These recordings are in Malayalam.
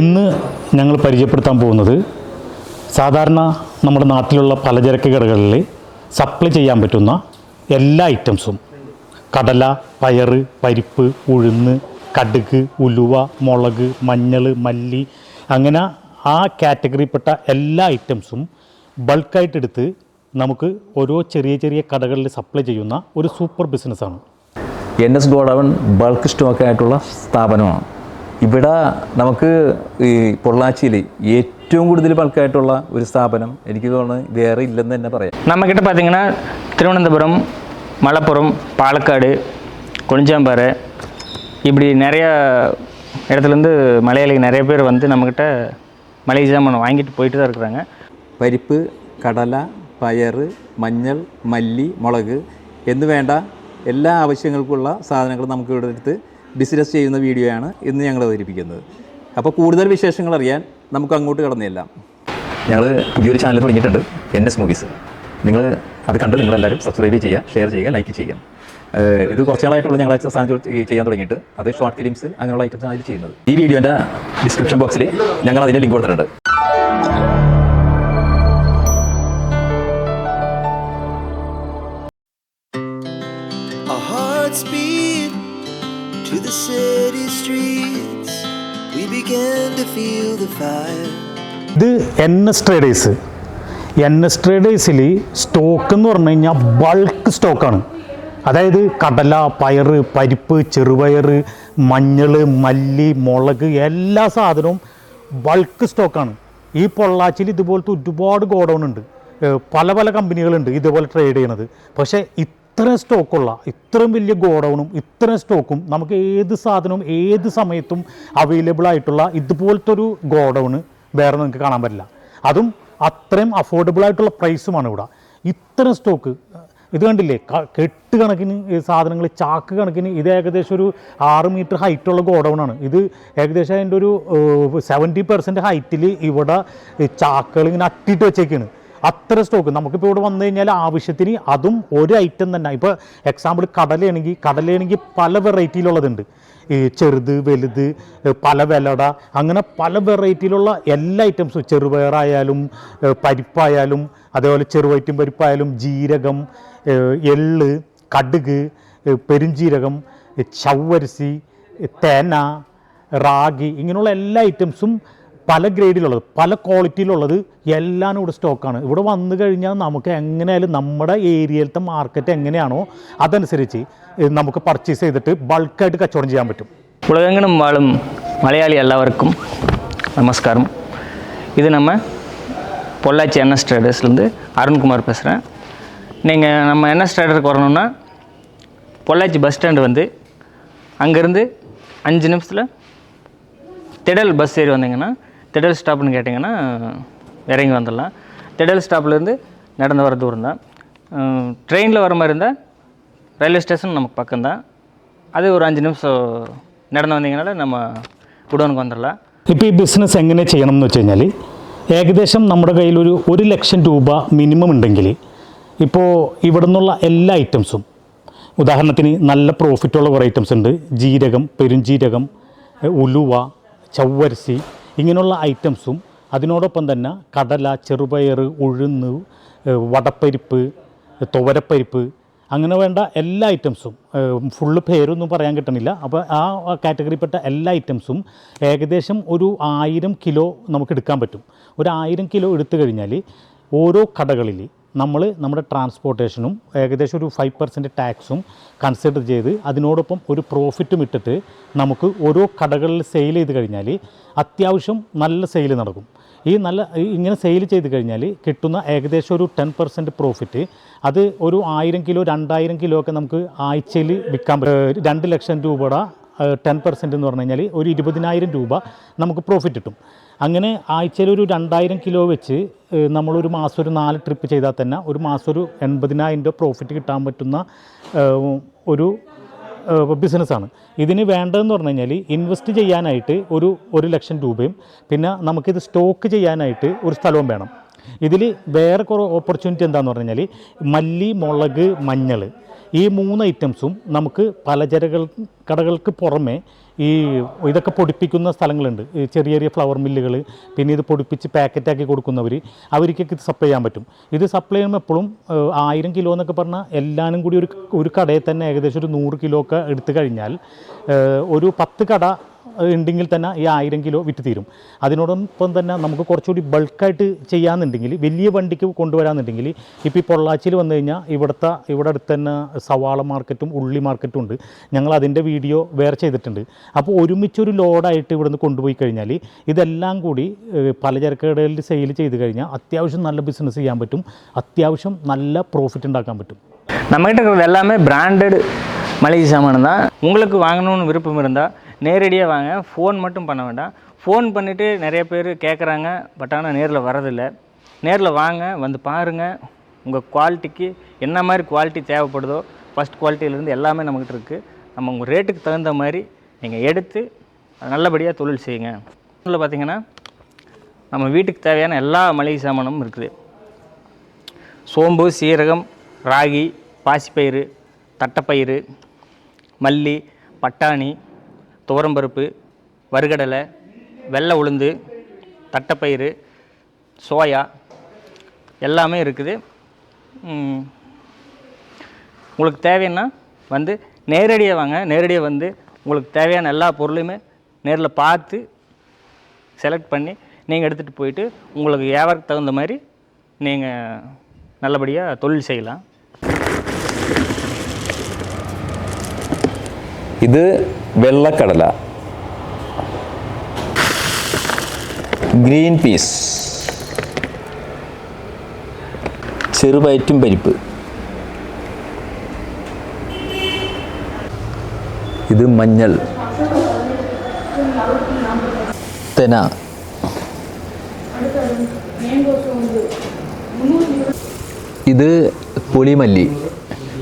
ഇന്ന് ഞങ്ങൾ പരിചയപ്പെടുത്താൻ പോകുന്നത് സാധാരണ നമ്മുടെ നാട്ടിലുള്ള പലചരക്ക് കടകളിൽ സപ്ലൈ ചെയ്യാൻ പറ്റുന്ന എല്ലാ ഐറ്റംസും കടല പയറ് പരിപ്പ് ഉഴുന്ന് കടുക് ഉലുവ മുളക് മഞ്ഞൾ മല്ലി അങ്ങനെ ആ കാറ്റഗറിയിൽപ്പെട്ട എല്ലാ ഐറ്റംസും ബൾക്കായിട്ടെടുത്ത് നമുക്ക് ഓരോ ചെറിയ ചെറിയ കടകളിൽ സപ്ലൈ ചെയ്യുന്ന ഒരു സൂപ്പർ ബിസിനസ്സാണ് എൻ എസ് ഗോഡവൻ ബൾക്ക് സ്റ്റോക്കായിട്ടുള്ള സ്ഥാപനമാണ്. ഇവിടെ നമുക്ക് ഈ പൊള്ളാച്ചിയിൽ ഏറ്റവും കൂടുതൽ ബൾക്കായിട്ടുള്ള ഒരു സ്ഥാപനം എനിക്ക് തോന്നുന്നത് വേറെ ഇല്ലെന്ന് തന്നെ പറയാം நம்மக்கிட்ட பார்த்தீங்கன்னா திருவனந்தபுரம் மலப்புரம் பாலக்காடு கொளிஞ்சாம்பாறை இப்படி நிறைய இடத்துலேருந்து மலையாளிகள் நிறைய பேர் வந்து நம்மக்கிட்ட மளிகை ஜாமான் வாங்கிட்டு போயிட்டு தான் இருக்கிறாங்க പരിപ്പ് കടല പയറ് മഞ്ഞൾ മല്ലി മുളക് എന്ന് വേണ്ട എല്ലാ ആവശ്യങ്ങൾക്കുള്ള സാധനങ്ങൾ നമുക്ക് ഇവിടെ എടുത്ത് ബിസിനസ് ചെയ്യുന്ന വീഡിയോയാണ് ഇന്ന് ഞങ്ങൾ അവതരിപ്പിക്കുന്നത്. അപ്പോൾ കൂടുതൽ വിശേഷങ്ങൾ അറിയാൻ നമുക്ക് അങ്ങോട്ട് കടന്നെല്ലാം. ഞങ്ങൾ പുതിയൊരു ചാനൽ തുടങ്ങിയിട്ടുണ്ട്. എൻ എസ് മൂവീസ് നിങ്ങൾ അത് കണ്ട് നിങ്ങളെല്ലാവരും സബ്സ്ക്രൈബ് ചെയ്യുക ഷെയർ ചെയ്യുക ലൈക്ക് ചെയ്യുക. ഇത് കുറച്ച് നാളായിട്ടുള്ള ഞങ്ങൾ സാധനം ചെയ്യാൻ തുടങ്ങിയിട്ട്. അത് ഷോർട്ട് ഫിലിംസ് അങ്ങനെയുള്ള ഐറ്റംസ് ആയിട്ട് ചെയ്യുന്നത്. ഈ വീഡിയോന്റെ ഡിസ്ക്രിപ്ഷൻ ബോക്സിൽ ഞങ്ങൾ അതിന്റെ ലിങ്ക് കൊടുത്തിട്ടുണ്ട്. The city streets. We began to feel the fire. ഇത് N S traders N S ട്രേഡേഴ്സിൽ stock എന്ന് പറഞ്ഞു കഴിഞ്ഞാൽ ബൾക്ക് സ്റ്റോക്കാണ് അതായത് കടല പയറ് പരിപ്പ് ചെറുപയർ മഞ്ഞൾ മല്ലി മുളക് എല്ലാ സാധനവും ബൾക്ക് സ്റ്റോക്കാണ് ഈ പൊള്ളാച്ചിൽ ഇതുപോലത്തെ ഒരുപാട് ഗോഡൗൺ ഉണ്ട്. പല പല കമ്പനികളുണ്ട് ഇതുപോലെ ട്രേഡ് ചെയ്യണത് പക്ഷേ ഇത്രയും സ്റ്റോക്കുള്ള ഇത്രയും വലിയ ഗോഡൗണും ഇത്രയും സ്റ്റോക്കും നമുക്ക് ഏത് സാധനവും ഏത് സമയത്തും അവൈലബിൾ ആയിട്ടുള്ള ഇതുപോലത്തെ ഒരു ഗോഡൗണ് വേറെ നിങ്ങൾക്ക് കാണാൻ പറ്റില്ല. അതും അത്രയും അഫോർഡബിൾ ആയിട്ടുള്ള പ്രൈസുമാണ് ഇവിടെ. ഇത്രയും സ്റ്റോക്ക് ഇത് കണ്ടില്ലേ? കെട്ട് കണക്കിന് സാധനങ്ങൾ ചാക്ക് കണക്കിന് ഇത് ഏകദേശം ഒരു ആറ് മീറ്റർ ഹൈറ്റുള്ള ഗോഡൗണാണ്. ഇത് ഏകദേശം അതിന്റെ ഒരു സെവന്റി പെർസെന്റ് ഹൈറ്റിൽ ഇവിടെ ചാക്കുകൾ ഇങ്ങനെ അട്ടിയിട്ട് വെച്ചേക്കാണ്. അത്ര സ്റ്റോക്ക് നമുക്കിപ്പോൾ ഇവിടെ വന്നു കഴിഞ്ഞാൽ ആവശ്യത്തിന് അതും ഒരു ഐറ്റം തന്നെ. ഇപ്പോൾ എക്സാമ്പിൾ കടലയാണെങ്കിൽ കടലയാണെങ്കിൽ പല വെറൈറ്റിയിലുള്ളതുണ്ട് ഈ ചെറുത് വലുത് പല വിലട അങ്ങനെ പല വെറൈറ്റിയിലുള്ള എല്ലാ ഐറ്റംസും ചെറുപയറായാലും പരിപ്പായാലും അതേപോലെ ചെറുവയറ്റും പരിപ്പായാലും ജീരകം എൾ എള്ള് കടുക് പെരുംജീരകം ചവ്വരിസി തേന റാഗി ഇങ്ങനെയുള്ള എല്ലാ ഐറ്റംസും പല ഗ്രേഡിലുള്ളത് പല ക്വാളിറ്റിയിലുള്ളത് എല്ലാം ഇവിടെ സ്റ്റോക്കാണ് ഇവിടെ വന്നു കഴിഞ്ഞാൽ നമുക്ക് എങ്ങനെയായാലും നമ്മുടെ ഏരിയയിലത്തെ മാർക്കറ്റ് എങ്ങനെയാണോ അതനുസരിച്ച് ഏഹ് നമുക്ക് പർച്ചേസ് ചെയ്തിട്ട് ബൾക്കായിട്ട് കച്ചവടം ചെയ്യാൻ പറ്റും உலகெங்கிலும் வாழும் மலையாளி எல்லாருக்கும் நமஸ்காரம் இது நம்ம பொள்ளாச்சி என்எஸ் ட்ரேடர்ஸ்லேருந்து அருண்குமார் பேசுகிறேன் நீங்கள் நம்ம என்எஸ் ட்ரேடருக்கு வரணுன்னா பொள்ளாச்சி பஸ் ஸ்டாண்டு வந்து அங்கேருந்து அஞ்சு நிமிஷத்தில் திடல் பஸ் ஏறி வந்தீங்கன்னா திடல் ஸ்டாப்னு கேட்டிங்கன்னா இறங்கி வந்துடலாம் திடல் ஸ்டாப்லேருந்து நடந்து வர தூரம் தான் ட்ரெயினில் வர மாதிரி இருந்தால் ரயில்வே ஸ்டேஷன் நமக்கு பக்கம்தான் அது ஒரு அஞ்சு நிமிஷம் நடந்து வந்தீங்கனால நம்ம குடோனுக்கு வந்துடலாம் ഇപ്പോൾ ഈ ബിസിനസ് എങ്ങനെ ചെയ്യണം എന്ന് വെച്ച് കഴിഞ്ഞാൽ ഏകദേശം നമ്മുടെ കയ്യിൽ ഒരു ഒരു ലക്ഷം രൂപ മിനിമം ഉണ്ടെങ്കിൽ ഇപ്പോൾ ഇവിടെ നിന്നുള്ള എല്ലാ ഐറ്റംസും ഉദാഹരണത്തിന് നല്ല പ്രോഫിറ്റുള്ള കുറേ ഐറ്റംസ് ഉണ്ട് ജീരകം പെരുംജീരകം എ, ഉലുവ ചവ്വരസി ഇങ്ങനെയുള്ള ഐറ്റംസും അതിനോടൊപ്പം തന്നെ കടല ചെറുപയർ ഉഴുന്ന് വടപ്പരിപ്പ് തുവരപ്പരിപ്പ് അങ്ങനെ വേണ്ട എല്ലാ ഐറ്റംസും ഫുള്ള് പേരൊന്നും പറയാൻ കിട്ടണില്ല. അപ്പോൾ ആ കാറ്റഗറിപ്പെട്ട എല്ലാ ഐറ്റംസും ഏകദേശം ഒരു ആയിരം കിലോ നമുക്ക് എടുക്കാൻ പറ്റും. ഒരു ആയിരം കിലോ എടുത്തു കഴിഞ്ഞാൽ ഓരോ കടകളിൽ നമ്മൾ നമ്മുടെ ട്രാൻസ്പോർട്ടേഷനും ഏകദേശം ഒരു ഫൈവ് പെർസെന്റ് ടാക്സും കൺസിഡർ ചെയ്ത് അതിനോടൊപ്പം ഒരു പ്രോഫിറ്റും ഇട്ടിട്ട് നമുക്ക് ഓരോ കടകളിൽ സെയിൽ ചെയ്ത് കഴിഞ്ഞാൽ അത്യാവശ്യം നല്ല സെയിൽ നടക്കും. ഈ നല്ല ഇങ്ങനെ സെയിൽ ചെയ്ത് കഴിഞ്ഞാൽ കിട്ടുന്ന ഏകദേശം ഒരു ടെൻ പെർസെന്റ് പ്രോഫിറ്റ് അത് ഒരു ആയിരം കിലോ രണ്ടായിരം കിലോ ഒക്കെ നമുക്ക് ആഴ്ചയിൽ വിൽക്കാൻ പറ്റും. രണ്ട് ലക്ഷം രൂപയുടെ ടെൻ പെർസെന്റ് എന്ന് പറഞ്ഞു കഴിഞ്ഞാൽ ഒരു ഇരുപതിനായിരം രൂപ നമുക്ക് പ്രോഫിറ്റ് കിട്ടും. അങ്ങനെ ആഴ്ചയിൽ ഒരു രണ്ടായിരം കിലോ വെച്ച് നമ്മളൊരു മാസം ഒരു നാല് ട്രിപ്പ് ചെയ്താൽ തന്നെ ഒരു മാസം ഒരു എൺപതിനായിരം രൂപ പ്രോഫിറ്റ് കിട്ടാൻ പറ്റുന്ന ഒരു ബിസിനസ്സാണ് ഇതിന് വേണ്ടതെന്ന് പറഞ്ഞു കഴിഞ്ഞാൽ ഇൻവെസ്റ്റ് ചെയ്യാനായിട്ട് ഒരു ഒരു ലക്ഷം രൂപയും പിന്നെ നമുക്കിത് സ്റ്റോക്ക് ചെയ്യാനായിട്ട് ഒരു സ്ഥലവും വേണം. ഇതിൽ വേറെ കുറേ ഓപ്പർച്യൂണിറ്റി എന്താണെന്ന് പറഞ്ഞു കഴിഞ്ഞാൽ മല്ലി മുളക് മഞ്ഞൾ ഈ മൂന്ന് ഐറ്റംസും നമുക്ക് പലചരകൾ കടകൾക്ക് പുറമെ ഈ ഇതൊക്കെ പൊടിപ്പിക്കുന്ന സ്ഥലങ്ങളുണ്ട്. ചെറിയ ചെറിയ ഫ്ലവർ മില്ലുകൾ പിന്നെ ഇത് പൊടിപ്പിച്ച് പാക്കറ്റാക്കി കൊടുക്കുന്നവർ അവർക്കൊക്കെ ഇത് സപ്ലൈ ചെയ്യാൻ പറ്റും. ഇത് സപ്ലൈ ചെയ്യുമ്പോൾ എപ്പോഴും ആയിരം കിലോ എന്നൊക്കെ പറഞ്ഞാൽ എല്ലാവരും കൂടി ഒരു ഒരു കടയിൽ തന്നെ ഏകദേശം ഒരു നൂറ് കിലോ ഒക്കെ എടുത്തു കഴിഞ്ഞാൽ ഒരു പത്ത് കട ഉണ്ടെങ്കിൽ തന്നെ ഈ ആയിരം കിലോ വിറ്റ് തീരും അതിനോടൊപ്പം തന്നെ നമുക്ക് കുറച്ചുകൂടി ബൾക്കായിട്ട് ചെയ്യാമെന്നുണ്ടെങ്കിൽ വലിയ വണ്ടിക്ക് കൊണ്ടുവരാമെന്നുണ്ടെങ്കിൽ ഇപ്പോൾ ഈ പൊള്ളാച്ചിയിൽ വന്നു കഴിഞ്ഞാൽ ഇവിടുത്തെ ഇവിടെ അടുത്ത് തന്നെ സവാള മാർക്കറ്റും ഉള്ളി മാർക്കറ്റും ഉണ്ട് ഞങ്ങൾ അതിൻ്റെ വീഡിയോ വേറെ ചെയ്തിട്ടുണ്ട് അപ്പോൾ ഒരുമിച്ചൊരു ലോഡായിട്ട് ഇവിടുന്ന് കൊണ്ടുപോയി കഴിഞ്ഞാൽ ഇതെല്ലാം കൂടി ഏഹ്, പലചരക്ക് കടകളിൽ സെയിൽ ചെയ്ത് കഴിഞ്ഞാൽ അത്യാവശ്യം നല്ല ബിസിനസ് ചെയ്യാൻ പറ്റും അത്യാവശ്യം നല്ല പ്രോഫിറ്റ് ഉണ്ടാക്കാൻ പറ്റും நம்மகிட்ட இருக்கிறது எல்லாமே பிராண்டட் மளிகை சாமான் தான் உங்களுக்கு வாங்கணும்னு விருப்பம் இருந்தால் நேரடியாக வாங்க. ஃபோன் மட்டும் பண்ண வேண்டாம். ஃபோன் பண்ணிவிட்டு நிறைய பேர் கேட்குறாங்க பட் ஆனால் நேரில் வரதில்லை நேரில் வாங்க வந்து பாருங்கள் உங்கள் குவாலிட்டிக்கு என்ன மாதிரி குவாலிட்டி தேவைப்படுதோ ஃபஸ்ட் குவாலிட்டியிலேருந்து எல்லாமே நம்மக்கிட்ட இருக்குது நம்ம உங்கள் ரேட்டுக்கு தகுந்த மாதிரி நீங்கள் எடுத்து நல்லபடியாக தொழில் செய்யுங்க. இதில் பார்த்தீங்கன்னா நம்ம வீட்டுக்கு தேவையான எல்லா மளிகை சாமானும் இருக்குது. சோம்பு சீரகம் ராகி பாசிப்பயிறு தட்டைப்பயிறு மல்லி பட்டாணி துவரம்பருப்பு வறுகடலை வெள்ளை உளுந்து தட்டைப்பயிறு சோயா எல்லாமே இருக்குது. உங்களுக்கு தேவைன்னா வந்து நேரடியாக வாங்க. நேரடியாக வந்து உங்களுக்கு தேவையான எல்லா பொருளையுமே நேரில் பார்த்து செலக்ட் பண்ணி நீங்கள் எடுத்துகிட்டு போயிட்டு உங்களுக்கு வியாபாரத்துக்கு தகுந்த மாதிரி நீங்கள் நல்லபடியாக தொழில் செய்யலாம். ഇത് വെള്ളക്കടല. ഗ്രീൻ പീസ് ചെറുപയറ്റും പരിപ്പ്. ഇത് മഞ്ഞൾ. തെന ഇത് പുളിമല്ലി.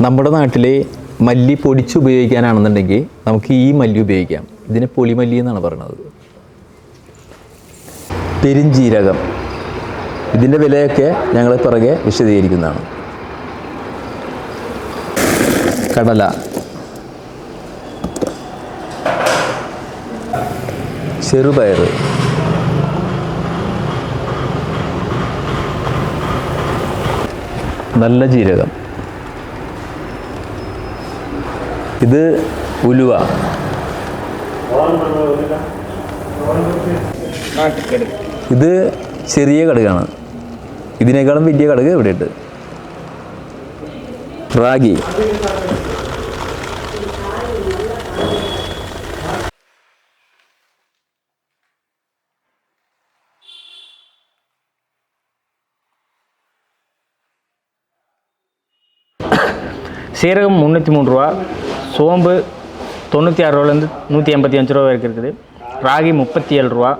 നമ്മുടെ നാട്ടിൽ മല്ലി പൊടിച്ച് ഉപയോഗിക്കാനാണെന്നുണ്ടെങ്കിൽ നമുക്ക് ഈ മല്ലി ഉപയോഗിക്കാം. ഇതിന് പൊളിമല്ലി എന്നാണ് പറയുന്നത്. പെരിഞ്ജീരകം ഇതിന്റെ വിലയൊക്കെ ഞങ്ങൾ പിറകെ വിശദീകരിക്കുന്നതാണ്. കടല. ചെറുപയർ. നല്ല ജീരകം. ഇത് ഉലുവ ഇത് ചെറിയ കടുകാണ് ഇതിനേക്കാളും വലിയ കടുക് ഇവിടെയുണ്ട് റാഗി சீரகம் முந்நூற்றி மூணு ரூபா சோம்பு தொண்ணூற்றி ஆறு ரூபாலேருந்து நூற்றி எண்பத்தி அஞ்சு ரூபா வரைக்கும் இருக்குது. ராகி முப்பத்தி ஏழு ரூபா.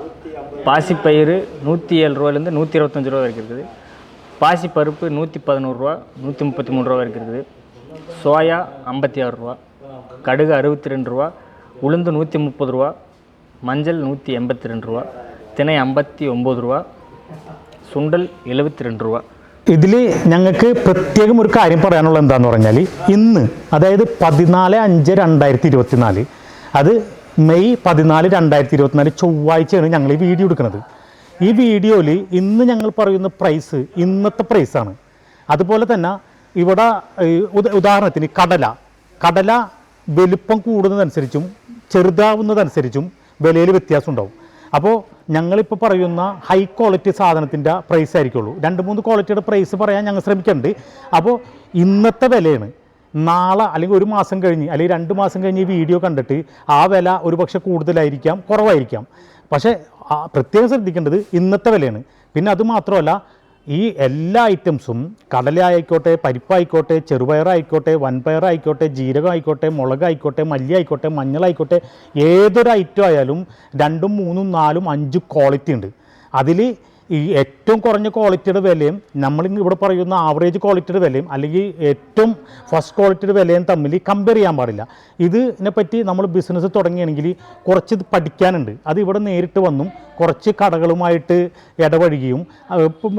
பாசிப்பயிறு நூற்றி ஏழு ரூபாலேருந்து நூற்றி இருபத்தஞ்சு ரூபா வரைக்கும் இருக்குது. பாசிப்பருப்பு நூற்றி பதினோருவா நூற்றி முப்பத்தி மூணு ரூபா வரைக்கும் இருக்குது. சோயா ஐம்பத்தி ஆறு ரூபா. கடுகு அறுபத்தி ரெண்டு ரூபா. உளுந்து நூற்றி முப்பது ரூபா. மஞ்சள் நூற்றி எண்பத்தி ரெண்டு ரூபா. தினை ஐம்பத்தி ஒம்பது ரூபா. சுண்டல் எழுபத்தி ரெண்டு ரூபா. ഇതിൽ ഞങ്ങൾക്ക് പ്രത്യേകം ഒരു കാര്യം പറയാനുള്ളത് എന്താണെന്ന് പറഞ്ഞാൽ ഇന്ന് അതായത് പതിനാല് അഞ്ച് രണ്ടായിരത്തി ഇരുപത്തിനാല് അത് മെയ് പതിനാല് രണ്ടായിരത്തി ഇരുപത്തിനാല് ചൊവ്വാഴ്ചയാണ് ഞങ്ങൾ ഈ വീഡിയോ എടുക്കുന്നത്. ഈ വീഡിയോയിൽ ഇന്ന് ഞങ്ങൾ പറയുന്ന പ്രൈസ് ഇന്നത്തെ പ്രൈസാണ് അതുപോലെ തന്നെ ഇവിടെ ഉദ- ഉദാഹരണത്തിന് കടല. കടല വലുപ്പം കൂടുന്നതനുസരിച്ചും ചെറുതാവുന്നതനുസരിച്ചും വിലയിൽ വ്യത്യാസം ഉണ്ടാവും. അപ്പോൾ ഞങ്ങളിപ്പോൾ പറയുന്ന ഹൈ ക്വാളിറ്റി സാധനത്തിന്റെ പ്രൈസ് ആയിരിക്കുള്ളൂ. രണ്ട് മൂന്ന് ക്വാളിറ്റിയുടെ പ്രൈസ് പറയാൻ ഞങ്ങൾ ശ്രമിക്കുന്നുണ്ട്. അപ്പോൾ ഇന്നത്തെ വിലയാണ്. നാളെ അല്ലെങ്കിൽ ഒരു മാസം കഴിഞ്ഞ് അല്ലെങ്കിൽ രണ്ട് മാസം കഴിഞ്ഞ് ഈ വീഡിയോ കണ്ടിട്ട് ആ വില ഒരു പക്ഷേ കൂടുതലായിരിക്കാം കുറവായിരിക്കാം. പക്ഷേ പ്രത്യേകം ശ്രദ്ധിക്കേണ്ടത് ഇന്നത്തെ വിലയാണ്. പിന്നെ അത് മാത്രമല്ല ഈ എല്ലാ ഐറ്റംസും കടല ആയിക്കോട്ടെ പരിപ്പായിക്കോട്ടെ ചെറുപയറായിക്കോട്ടെ വൻപയറായിക്കോട്ടെ ജീരകം ആയിക്കോട്ടെ മുളക് ആയിക്കോട്ടെ മല്ലി ആയിക്കോട്ടെ മഞ്ഞളായിക്കോട്ടെ ഏതൊരു ഐറ്റം ആയാലും രണ്ടും മൂന്നും നാലും അഞ്ചും ക്വാളിറ്റി ഉണ്ട്. അതിൽ ഈ ഏറ്റവും കുറഞ്ഞ ക്വാളിറ്റിയുടെ വിലയും നമ്മൾ ഇവിടെ പറയുന്ന ആവറേജ് ക്വാളിറ്റിയുടെ വിലയും അല്ലെങ്കിൽ ഏറ്റവും ഫസ്റ്റ് ക്വാളിറ്റിയുടെ വിലയും തമ്മിൽ കമ്പയർ ചെയ്യാൻ പാടില്ല. ഇതിനെ പറ്റി നമ്മൾ ബിസിനസ് തുടങ്ങിയാണെങ്കിൽ കുറച്ച് പഠിക്കാനുണ്ട്. അത് ഇവിടെ നേരിട്ട് വന്നും കുറച്ച് കടകളുമായിട്ട് ഇടപഴകിയും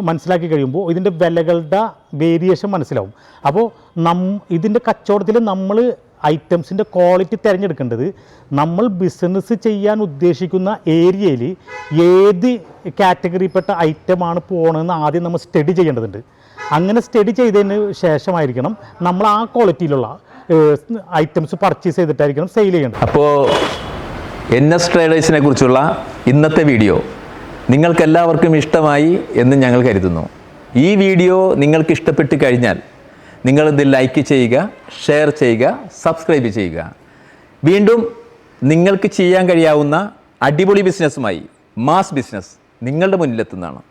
മനസ്സിലാക്കി കഴിയുമ്പോൾ ഇതിന്റെ വിലകളുടെ വേരിയേഷൻ മനസ്സിലാവും. അപ്പോൾ നം ഇതിന്റെ കച്ചവടത്തിൽ നമ്മൾ ഐറ്റംസിന്റെ ക്വാളിറ്റി തിരഞ്ഞെടുക്കേണ്ടത് നമ്മൾ ബിസിനസ് ചെയ്യാൻ ഉദ്ദേശിക്കുന്ന ഏരിയയിൽ ഏത് കാറ്റഗറിയിൽപ്പെട്ട ഐറ്റമാണ് പോകണമെന്ന് ആദ്യം നമ്മൾ സ്റ്റഡി ചെയ്യേണ്ടതുണ്ട്. അങ്ങനെ സ്റ്റഡി ചെയ്തതിന് ശേഷമായിരിക്കണം നമ്മൾ ആ ക്വാളിറ്റിയിലുള്ള ഐറ്റംസ് പർച്ചേസ് ചെയ്തിട്ടായിരിക്കണം സെയിൽ ചെയ്യേണ്ടത്. അപ്പോൾ എൻ എസ് ട്രേഡേഴ്സിനെ കുറിച്ചുള്ള ഇന്നത്തെ വീഡിയോ നിങ്ങൾക്കെല്ലാവർക്കും ഇഷ്ടമായി എന്ന് ഞങ്ങൾ കരുതുന്നു. ഈ വീഡിയോ നിങ്ങൾക്ക് ഇഷ്ടപ്പെട്ട് കഴിഞ്ഞാൽ നിങ്ങളിത് ലൈക്ക് ചെയ്യുക ഷെയർ ചെയ്യുക സബ്സ്ക്രൈബ് ചെയ്യുക. വീണ്ടും നിങ്ങൾക്ക് ചെയ്യാൻ കഴിയാവുന്ന അടിപൊളി ബിസിനസ്സുമായി മാസ് ബിസിനസ് നിങ്ങളുടെ മുന്നിലെത്തുന്നതാണ്.